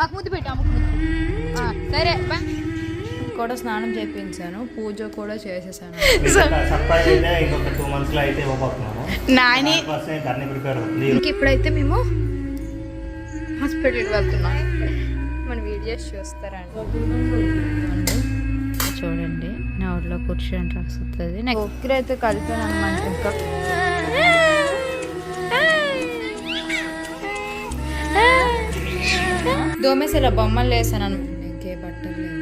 నాకు ముద్దు పెట్టు అమ్మకు ముద్దు. ఆ, సరే బా. కూడా స్నానం చేయించాను పూజ కూడా చేసేసాను. నాని ఇప్పుడైతే మేము హాస్పిటల్కి వెళ్తున్నాం. మన వీడియోస్ చూస్తారండి చూడండి నా ఊళ్ళో కూర్చొని రాస్తుంది నాకు ఒక్కరైతే కలిపాను అనమాట ఇంకా. దోమేసేలా బొమ్మలు వేసాను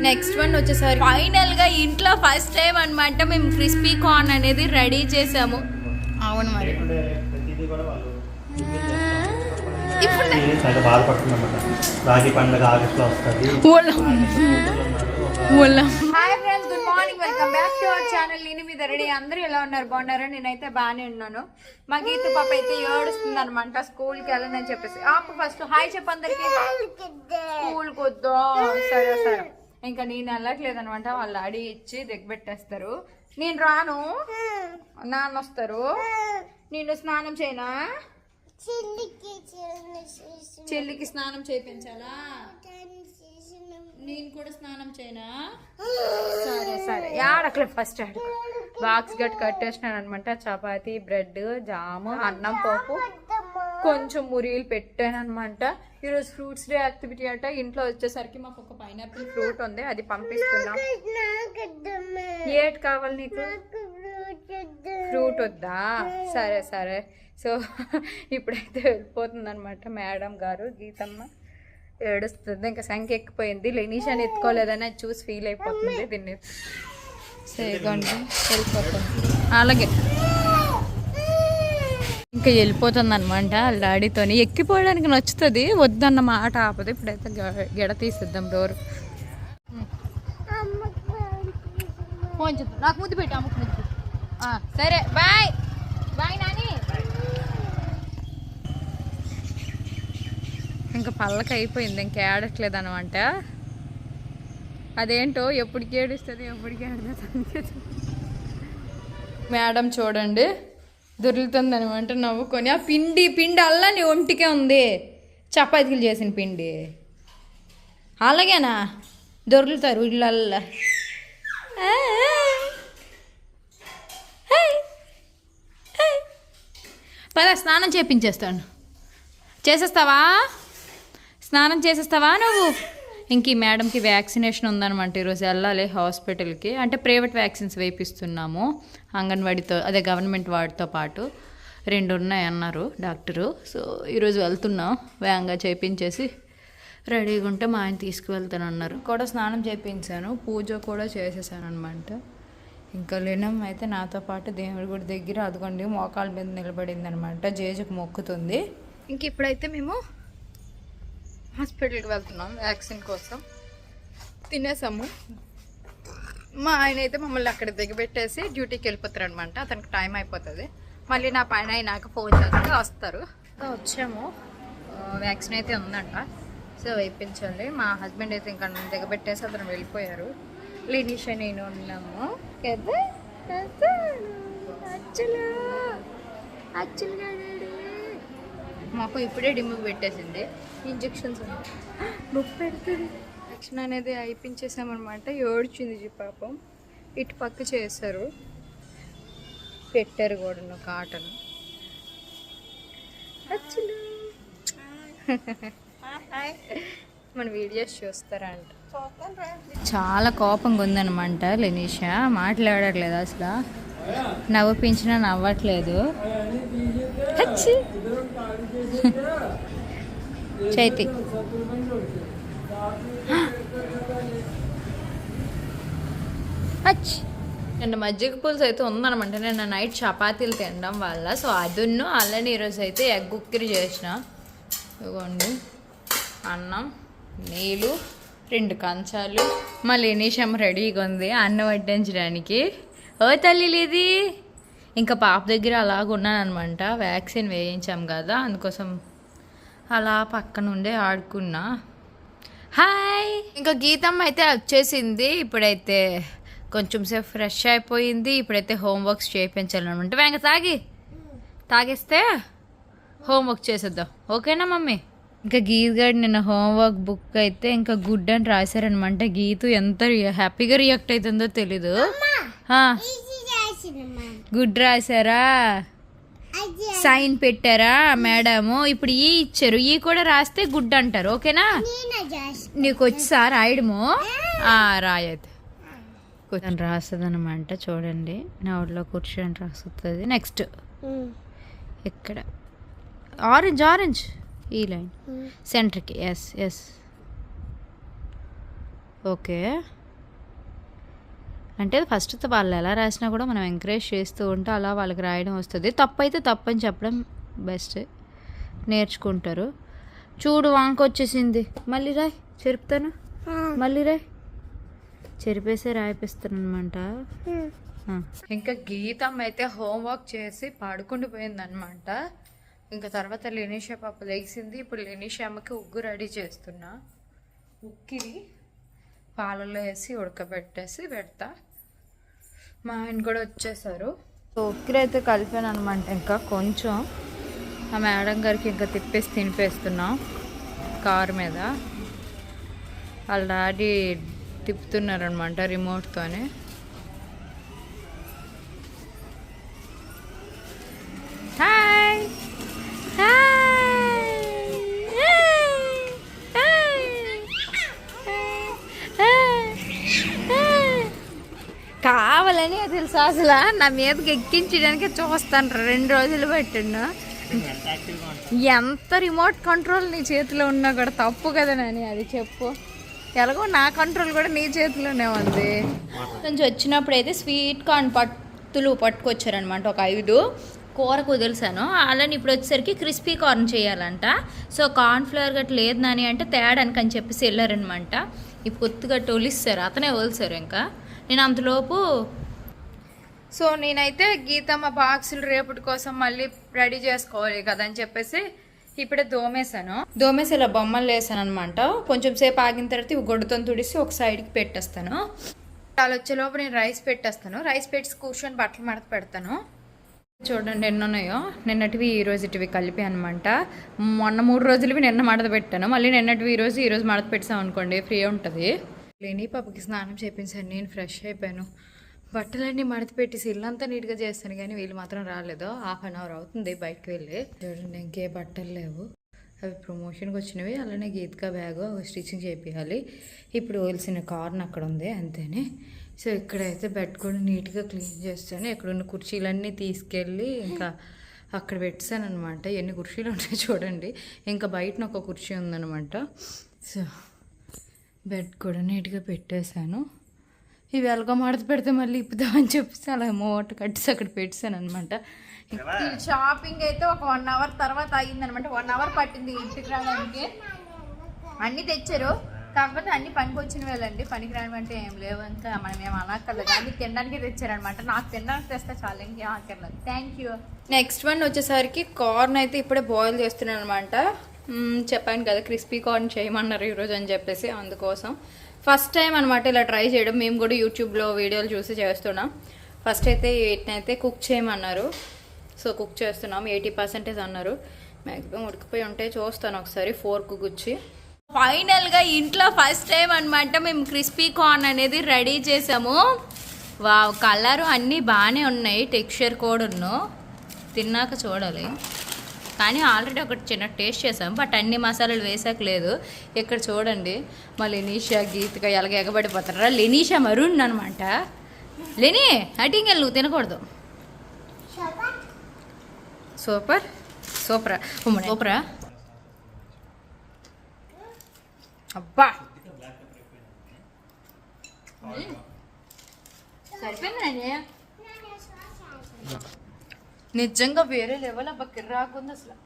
నెక్స్ట్ వన్ వచ్చేసరి ఫైనల్గా ఇంట్లో ఫస్ట్ టైం అన్నమాట మేము క్రిస్పీ కార్న్ అనేది రెడీ చేసాము. అవును మరి. ఇప్పుడే రాఖీ పండుగ ఆగస్ట్లో వస్తుంది. Hi friends good morning welcome back to our channel నేను మీద రెడీ అందరూ ఎలా ఉన్నారు? బాగున్నారా? నేనైతే బాగానే ఉన్నాను. మా గీత పాప అయితే ఏడుస్తుంది అనమాట స్కూల్కి వెళ్ళనని చెప్పేసి. ఆపు ఫస్ట్ హాయ్ చెప్పు అందరికి. స్కూల్కి వద్దా సరే సరే. ఇంకా నేను వెళ్ళట్లేదు అనమాట వాళ్ళు అడిగి ఇచ్చి దిగబెట్టేస్తారు. నేను రాను. నాన్న వస్తారు. నేను స్నానం చేయనా? చెల్లికి స్నానం చేయించాలా? నేను కూడా స్నానం చేయనా? సరే సరే. ఆడకలే ఫస్ట్ ఆడ బాక్స్ గట్ కట్టేసినాను అనమాట చపాతి బ్రెడ్ జాము అన్నం పప్పు కొంచెం మురియలు పెట్టాను అనమాట ఈరోజు ఫ్రూట్స్ డే యాక్టివిటీ అంట. ఇంట్లో వచ్చేసరికి మాకు ఒక పైనాపిల్ ఫ్రూట్ ఉంది. అది పంపిస్తున్నాం. ఏటి కావాలి నీకు ఫ్రూట్ వద్దా? సరే సరే. సో ఇప్పుడైతే వెళ్ళిపోతుంది అనమాట మేడం గారు గీతమ్మ. ఏడుస్తుంది. ఇంకా సంఖ్య ఎక్కిపోయింది. లెనీషాని ఎత్తుకోలేదని అది చూసి ఫీల్ అయిపోతుంది. దీన్ని సేగండి వెళ్ళిపోతుంది. అలాగే. ఇంకా వెళ్ళిపోతుంది అనమాట డాడీతోని. ఎక్కిపోవడానికి నచ్చుతుంది. వద్దన్న మాట ఆపదు. ఇప్పుడైతే గెడ తీసిద్దాం డోర్. నాకు ముద్దు పెట్టు అమ్మకు ముద్దు. ఆ, సరే బాయ్. బాయ్ నాని. ఇంకా పళ్ళకి అయిపోయింది ఇంకా ఏడట్లేదు అనమాట అదేంటో ఎప్పటికి ఏడుస్తుంది ఎప్పటికి ఏడుస్తుంది మేడం చూడండి దొరుకుతుంది అనమాట నవ్వుకొని. ఆ పిండి పిండి అల్లా నీ ఒంటికే ఉంది. చపాతీలు చేసిన పిండి. అలాగేనా? దొరుకుతారు ఇళ్ళల్లా. పద స్నానం చేపించేస్తాను. చేసేస్తావా? స్నానం చేసేస్తావా నువ్వు? ఇంక ఈ మేడంకి వ్యాక్సినేషన్ ఉందనమాట ఈరోజు వెళ్ళాలి హాస్పిటల్కి. అంటే ప్రైవేట్ వ్యాక్సిన్స్ వేపిస్తున్నాము అంగన్వాడితో అదే గవర్నమెంట్ వాడితో పాటు. రెండు ఉన్నాయి అన్నారు డాక్టరు. సో ఈరోజు వెళ్తున్నాం వేగంగా చేయించేసి రెడీగా ఉంటే మా ఆయన తీసుకువెళ్తానన్నారు. కూడా స్నానం చేయించాను పూజ కూడా చేసేసాను అనమాట ఇంకా లీనం అయితే నాతో పాటు దేవుడి గుడి దగ్గర అదిగోండి మోకాళ్ళ మీద నిలబడింది అనమాట జేజుకు మొక్కుతుంది. ఇంక ఇప్పుడైతే మేము హాస్పిటల్కి వెళ్తున్నాం వ్యాక్సిన్ కోసం. తినేసాము. మా ఆయన అయితే మమ్మల్ని అక్కడ దిగబెట్టేసి డ్యూటీకి వెళ్ళిపోతారు అనమాట అతనికి టైం అయిపోతుంది. మళ్ళీ నా పైన అయినాక ఫోన్ చేస్తే వస్తారు. వచ్చాము. వ్యాక్సిన్ అయితే ఉందంట. సో వేయించాలి మా హస్బెండ్ అయితే ఇంకా దిగబెట్టేసి అతను వెళ్ళిపోయారు. లినిషా నేను ఉన్నాము. కదా? అచ్చులు. మాకు ఇప్పుడే డిమ్ముకు పెట్టేసింది. ఇంజెక్షన్స్ నొప్పి పెడుతుంది. ఇంజెక్షన్ అనేది అయిపించేసామన్నమాట. ఏడ్చింది జీ పాపం. ఇటు పక్క చేశారు. పెట్టారు కూడా కాటన్. అచ్చులు. మన వీడియోస్ చూస్తారా అంట. చాలా కోపంగా ఉందనమాట లెనీషా. మాట్లాడట్లేదు అసలు. నవ్వుపించినా నవ్వట్లేదు. చైతి. హచ్. నిన్న మజ్జిగ పులుసు అయితే ఉందనమాట. నేను నైట్ చపాతీలు తినడం వల్ల. సో అదున్ను అల్లని ఈరోజు అయితే ఎగ్ ఉక్కిరి చేసిన. ఇదిగోండి అన్నం నీళ్ళు. రెండు కంచాలు. మళ్ళీ నిషం రెడీగా ఉంది. అన్నం వడ్డించడానికి. ఓ తల్లి లేది. ఇంకా పాప దగ్గర అలాగ ఉన్నానమాట వ్యాక్సిన్ వేయించాం కదా అందుకోసం అలా పక్కన ఉండే ఆడుకున్నా. హాయ్! ఇంకా గీతమ్మ అయితే వచ్చేసింది ఇప్పుడైతే కొంచెం సేపు ఫ్రెష్ అయిపోయింది. ఇప్పుడైతే హోంవర్క్స్ చేయించాలన్నమాట. వెంక తాగి తాగేస్తే హోంవర్క్ చేసేద్దాం. ఓకేనా మమ్మీ? ఇంకా గీత్ గారు నిన్న హోంవర్క్ బుక్ అయితే ఇంకా గుడ్ అని రాశారనమాట. గీతు ఎంత హ్యాపీగా రియాక్ట్ అవుతుందో తెలీదు. గుడ్ రాశారా? సైన్ పెట్టారా మేడము? ఇప్పుడు ఈ ఇచ్చారు. ఈ కూడా రాస్తే గుడ్ అంటారు. ఓకేనా? నీకు వచ్చా? రాయడము? ఆ, రాయదు కూర్చొని రాస్తుంది అనమాట చూడండి. నా ఒడిలో కూర్చొని రాస్తుంది. నెక్స్ట్. ఇక్కడ. Orange orange. ఈ లైన్. సెంటర్కి ఎస్ ఎస్ ఓకే అంటే ఫస్ట్ వాళ్ళు ఎలా రాసినా కూడా మనం ఎంకరేజ్ చేస్తూ ఉంటే అలా వాళ్ళకి రాయడం వస్తుంది. తప్పు అయితే తప్పు అని చెప్పడం బెస్ట్ నేర్చుకుంటారు. చూడు వంక వచ్చేసింది. మళ్ళీ రాయ్ చెరుపుతాను. మళ్ళీ రాయ్. చెరిపేసి రాయిపిస్తాను అనమాట ఇంకా గీతమ్మ అయితే హోంవర్క్ చేసి పడుకుండి పోయిందనమాట ఇంకా తర్వాత లెనీషా పాప లేచింది. ఇప్పుడు లెనీషా అమ్మకి ఉగ్గు రెడీ చేస్తున్నా. ఉక్కిరి పాలలో వేసి ఉడకబెట్టేసి పెడతా. మా ఆయన కూడా వచ్చేసారు. సో ఉక్కిరి అయితే కలిపాను అనమాట ఇంకా కొంచెం ఆ మేడం గారికి ఇంకా తిప్పేసి తినిపేస్తున్నాం కారు మీద. వాళ్ళ డాడీ తిప్పుతున్నారనమాట రిమోట్తోనే. కావాలని తెలుసు అసలు? నా మీదకి ఎక్కించడానికి చూస్తాను రెండు రోజులు పెట్టిండు. ఎంత రిమోట్ కంట్రోల్ నీ చేతిలో ఉన్నా కూడా తప్పు కదా నాని అది చెప్పు. ఎలాగో నా కంట్రోల్ కూడా నీ చేతిలోనే ఉంది. కొంచెం వచ్చినప్పుడు అయితే స్వీట్ కార్న్ పట్టులు పట్టుకొచ్చారనమాట ఒక ఐదు. కూర కుదిలిసాను అలానే ఇప్పుడు వచ్చేసరికి క్రిస్పీ కార్న్ చేయాలంట. సో కార్న్ ఫ్లేవర్ గట్ట లేదు నాని అంటే తేడానికి అని చెప్పేసి వెళ్ళారనమాట ఇప్పుడు కొత్తగా టొలిస్తారు అతనే వదిలిసారు ఇంకా. నేను అంతలోపు సో నేనైతే గీతమ్మ బాక్సులు రేపటి కోసం మళ్ళీ రెడీ చేసుకోవాలి కదా అని చెప్పేసి ఇప్పుడే దోమేశాను. దోమేసి ఇలా బొమ్మలు వేసాను అనమాట కొంచెం సేపు ఆగిన తర్వాత ఇవి గొడ్డుతో తుడిసి ఒక సైడ్కి పెట్టేస్తాను. వాళ్ళు వచ్చేలోపు నేను రైస్ పెట్టేస్తాను. రైస్ పెట్టి కూర్చొని బట్టలు మడత పెడతాను. చూడండి ఎన్ని ఉన్నాయో. నిన్నటివి ఈ రోజుటివి కలిపి అనమాట మొన్న మూడు రోజులవి నిన్న మడత పెట్టాను. మళ్ళీ నిన్నటివి ఈ రోజు మడత పెట్టాం అనుకోండి ఫ్రీ ఉంటుంది. లేని పాపకి స్నానం చేయించాను నేను ఫ్రెష్ అయిపోయాను. బట్టలన్నీ మడత పెట్టేసి ఇల్లంతా నీట్గా చేస్తాను కానీ వీళ్ళు మాత్రం రాలేదు. హాఫ్ అన్ అవర్ అవుతుంది బయటకు వెళ్ళి. చూడండి ఇంకే బట్టలు లేవు. అవి ప్రమోషన్కి వచ్చినవి అలానే గీత్కా బ్యాగ్ స్టిచ్చింగ్ చేయించాలి ఇప్పుడు వలిసిన కార్న్ అక్కడ ఉంది అంతేనే. సో ఇక్కడైతే బెడ్ కూడా నీట్గా క్లీన్ చేస్తాను. ఇక్కడ ఉన్న కుర్చీలన్నీ తీసుకెళ్ళి ఇంకా అక్కడ పెట్టాను అనమాట ఎన్ని కుర్చీలు ఉంటాయి చూడండి. ఇంకా బయటన ఒక కుర్చీ ఉందనమాట సో బెడ్ కూడా నీట్గా పెట్టేశాను. ఇవి ఎలాగో మడత పెడితే మళ్ళీ ఇప్పుదామని చెప్పేసి అలా మూట కట్టేసి అక్కడ పెట్టాను అనమాట షాపింగ్ అయితే ఒక వన్ అవర్ తర్వాత అయ్యిందనమాట వన్ అవర్ పట్టింది ఇంటికి రావడానికి. అన్ని తెచ్చారు. కాకపోతే అన్ని పనికి వచ్చిన వెళ్ళండి. పనికి రానివంటే ఏం లేవు. ఇంకా మనం ఏం అనక్కర్లేదు అన్ని తినడానికి తెచ్చారనమాట నాకు తినడానికి తెస్తే చాలు. ఇంకేం అక్కర్లేదు థ్యాంక్ యూ నెక్స్ట్ వన్ వచ్చేసరికి కార్న్ అయితే ఇప్పుడే బాయిల్ చేస్తున్నాను అనమాట చెప్పాను కదా క్రిస్పీ కార్న్ చేయమన్నారు ఈరోజు అని చెప్పేసి అందుకోసం. ఫస్ట్ టైం అనమాట ఇలా ట్రై చేయడం. మేము కూడా యూట్యూబ్లో వీడియోలు చూసి చేస్తున్నాం. ఫస్ట్ అయితే వీటినైతే కుక్ చేయమన్నారు. సో కుక్ చేస్తున్నాం. ఎయిటీ పర్సెంటేజ్ అన్నారు. మ్యాక్సిమం ఉడికిపోయి ఉంటే చూస్తాను ఒకసారి. ఫోర్క్ గుచ్చి. ఫైనల్గా ఇంట్లో ఫస్ట్ టైం అనమాట మేము క్రిస్పీ కార్న్ అనేది రెడీ చేసాము. వావ్ కలరు అన్నీ బాగానే ఉన్నాయి. టెక్స్చర్ కూడా ఉన్నాం తిన్నాక చూడాలి. కానీ ఆల్రెడీ ఒకటి చిన్న టేస్ట్ చేసాం బట్ అన్ని మసాలాలు వేసాక లేదు. ఇక్కడ చూడండి మా లెనీషా గీతిక ఎలాగ ఎగబడిపోతారా లెనీషా మరుణ్ అనమాట లెనీ అటింగ్ నువ్వు తినకూడదు. సూపర్. సూపరా. సూపరా? అబ్బా! సరిపోయిందండి నిజంగా వేరే లెవెల్ అబ్బా కిర్రాకుంది అసలు.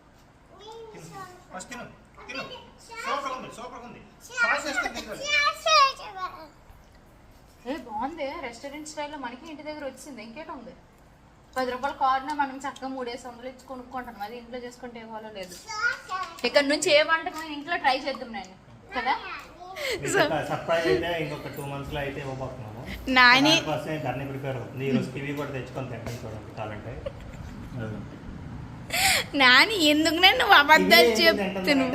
ఏ బాగుంది. రెస్టారెంట్ స్టైల్లో మనకి ఇంటి దగ్గర వచ్చింది. ఇంకేట ఉంది. పది రూపాయల కార్న మనం చక్కగా మూడేసి వందలు ఇచ్చి కొనుక్కుంటాం. అది ఇంట్లో చేసుకుంటే ఏ వాళ్ళో లేదు. ఇక్కడ నుంచి ఏ వంటకం ఇంట్లో ట్రై చేద్దాం నేను కదా? మీకు ఒక సర్ప్రైజ్ అయితే ఇంకొక టూ మంత్స్లో అయితే ఇవ్వబోతున్నాము. నాని ప్రిపేర్ అవుతుంది ఈ రోజు కివి కూడా తెచ్చుకొని తింటాను చూడండి కావాలంటే. నాని ఎందుకు నువ్వు అబద్ధాలు చెప్తున్నావు?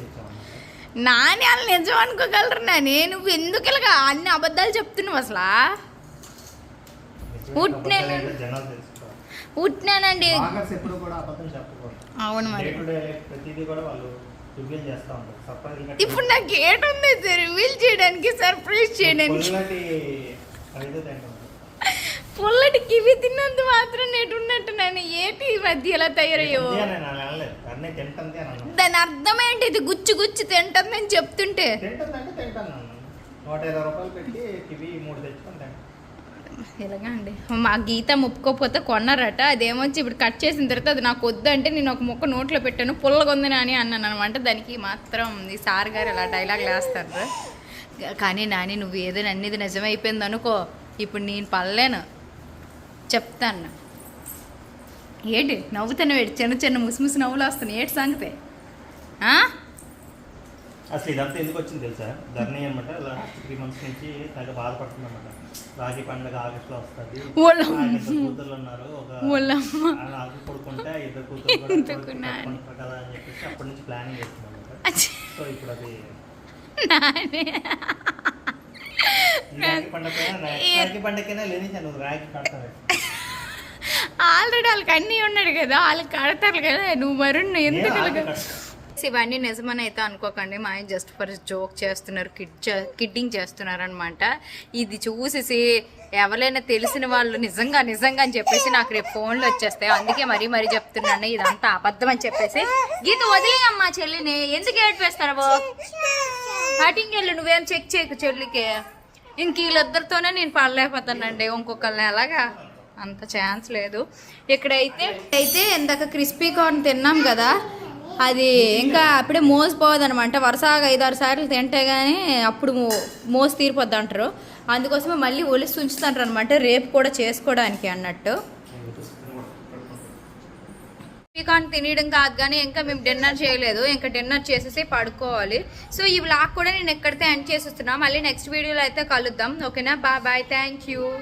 తెచ్చామన్నమాట. నాని వాళ్ళు నిజం అనుకోగలరు నాని. నువ్వు ఎందుకు ఇలాగా అన్ని అబద్ధాలు చెప్తున్నావు అసలు? అబద్ధం చెప్పకూడదు. అవును మరి. ఇప్పుడు నాకు ఏటుంది రివీల్ చేయడానికి సర్ప్రైజ్ చేయడానికి. పుల్లటి కివి తిన్నంత మాత్రం నేటు ఉన్నట్టు నేను ఏంటి ఈ మధ్య ఎలా తయారయ్యో? అని అని దాని అర్థం ఏంటి ఇది? గుచ్చి గుచ్చి చెప్తుంటే. తింటుంది తింటాను ఇలాగా అండి మా గీత ముప్పుకోపోతే కొన్నారట. అదేమొచ్చి ఇప్పుడు కట్ చేసిన తర్వాత అది నాకు వద్దు అంటే నేను ఒక ముక్క నోట్లో పెట్టాను. పుల్లగా ఉంది అని అన్నాను అనమాట. దానికి మాత్రం ఈ సార్ గారు ఇలా డైలాగ్ వేస్తారు. కానీ నాని నువ్వు ఏదైనా అన్నిది నిజమైపోయింది అనుకో. ఇప్పుడు నేను పడలేను. చెప్తాను. ఏంటి నవ్వుతాను వేడి చిన్న చిన్న ముసిముసి నవ్వులు వస్తున్నాయి. ఏంటి సంగతి? ఆ? అసలు ఇదంతా ఎందుకు వచ్చింది తెలుసా? ధర్నీ అనమాట లాస్ట్ త్రీ మంత్స్ నుంచి తెగ బాధపడుతుంది అనమాట రాగి పండుగ ఆగస్టులో వస్తుంది. ఓళ్ళమ్మ. నాకు ఇద్దరు కూతుర్లు ఉన్నారు. ఒక. నాకు కొడుకుంటే ఇద్దరు కూతురు కదా అని చెప్పేసి అప్పటి నుంచి ప్లానింగ్ చేస్తున్నాం. సో ఇప్పుడు అది రాగి పండుగ రాగి పండుగకైనా లేని నువ్వు రాగి కడతావు. ఆల్రెడీ వాళ్ళకి అన్నీ ఉన్నాడు కదా వాళ్ళకి కడతారు కదా నువ్వు మరి నువ్వు ఏ ఎందుకు? ఇవన్నీ నిజమని అయితే అనుకోకండి మా ఆయన జస్ట్ ఫర్ జోక్ చేస్తున్నారు కిడ్ కిడ్డింగ్ చేస్తున్నారు అనమాట ఇది చూసేసి ఎవరైనా తెలిసిన వాళ్ళు నిజంగా నిజంగా అని చెప్పేసి నాకు రేపు ఫోన్లు వచ్చేస్తాయి. అందుకే మరీ మరీ చెప్తున్నాను ఇదంతా అబద్ధం అని చెప్పేసి. గీత వదిలేయమ్మా చెల్లిని ఎందుకు ఏడిపేస్తావు కటింగ్ వెళ్ళు నువ్వేం చెక్ చేయకు చెల్లికి? ఇంక వీళ్ళిద్దరితోనే నేను పడలేకపోతానండి ఇంకొకళ్ళని ఎలాగా? అంత ఛాన్స్ లేదు. ఇక్కడైతే అయితే ఇందాక క్రిస్పీ కార్న్ తిన్నాం కదా. అది ఇంకా అప్పుడే మోసపోదు అనమాట వరుసగా ఐదారు సార్లు తింటే కానీ అప్పుడు మో- మోసి తీరిపోద్ది అంటారు. అందుకోసమే మళ్ళీ ఒలిసి ఉంచుతాంటారు అనమాట రేపు కూడా చేసుకోవడానికి అన్నట్టు. కార్న్ తినడం కాదు కానీ ఇంకా మేము డిన్నర్ చేయలేదు. ఇంకా డిన్నర్ చేసేసి పడుకోవాలి. సో ఈ వ్లాగ్ కూడా నేను ఎక్కడితే ఎండ్ చేసేస్తున్నా. మళ్ళీ నెక్స్ట్ వీడియోలో అయితే కలుద్దాం. ఓకేనా? Bye bye thank you